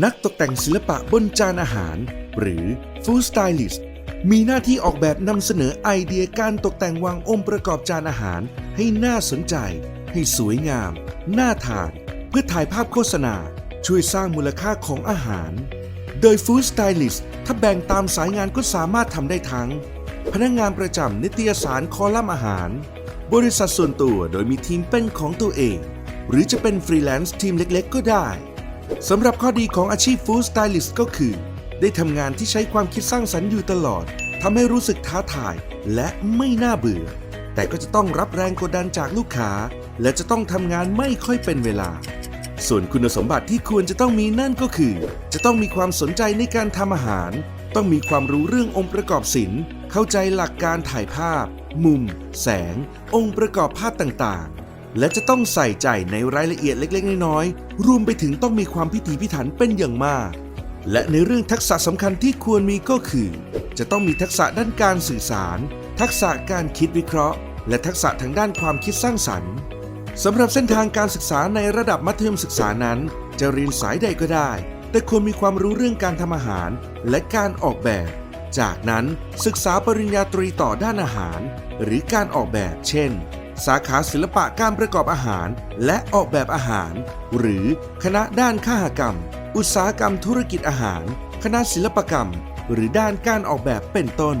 นักตกแต่งศิลปะบนจานอาหาร หรือ Food Stylist มีหน้าที่ออกแบบนำเสนอไอเดียการตกแต่งวางองค์ประกอบจานอาหาร ให้น่าสนใจ ให้สวยงาม น่าทาน เพื่อถ่ายภาพโฆษณา ช่วยสร้างมูลค่าของอาหาร โดย Food Stylist ถ้าแบ่งตามสายงานก็สามารถทำได้ทั้ง พนักงานประจำนิตยสารคอลัมน์อาหาร บริษัทส่วนตัวโดยมีทีมเป็นของตัวเอง หรือจะเป็นฟรีแลนซ์ทีมเล็กๆ ก็ได้ สำหรับข้อดีของอาชีพฟู้ดสไตลิสต์ก็คือ ได้ทำงานที่ใช้ความคิดสร้างสรรค์อยู่ตลอดทำให้รู้สึกท้าทายและไม่น่าเบื่อ แต่ก็จะต้องรับแรงกดดันจากลูกค้า และจะต้องทำงานไม่ค่อยเป็นเวลา ส่วนคุณสมบัติที่ควรจะต้องมีนั่นก็คือ จะต้องมีความสนใจในการทำอาหาร ต้องมีความรู้เรื่ององค์ประกอบศิลป์ เข้าใจหลักการถ่ายภาพ มุม แสง องค์ประกอบภาพต่างๆ และจะต้องใส่ใจในรายละเอียดเล็กๆ น้อยๆ รวมไปถึงต้องมีความพิถีพิถันเป็นอย่างมาก และในเรื่องทักษะสำคัญที่ควรมีก็คือ จะต้องมีทักษะด้านการสื่อสาร ทักษะการคิดวิเคราะห์ และทักษะทางด้านความคิดสร้างสรรค์สำหรับเส้นทางการศึกษาในระดับมัธยมศึกษานั้น จะเรียนสายใดก็ได้ แต่ควรมีความรู้เรื่องการทำอาหาร และการออกแบบ จากนั้นศึกษาปริญญาตรีต่อด้านอาหาร หรือการออกแบบ เช่น สาขาศิลปะการประกอบอาหาร และออกแบบอาหาร หรือคณะด้านข้าหกรรม อุตสาหกรรมธุรกิจอาหาร คณะศิลปกรรม หรือด้านการออกแบบเป็นต้น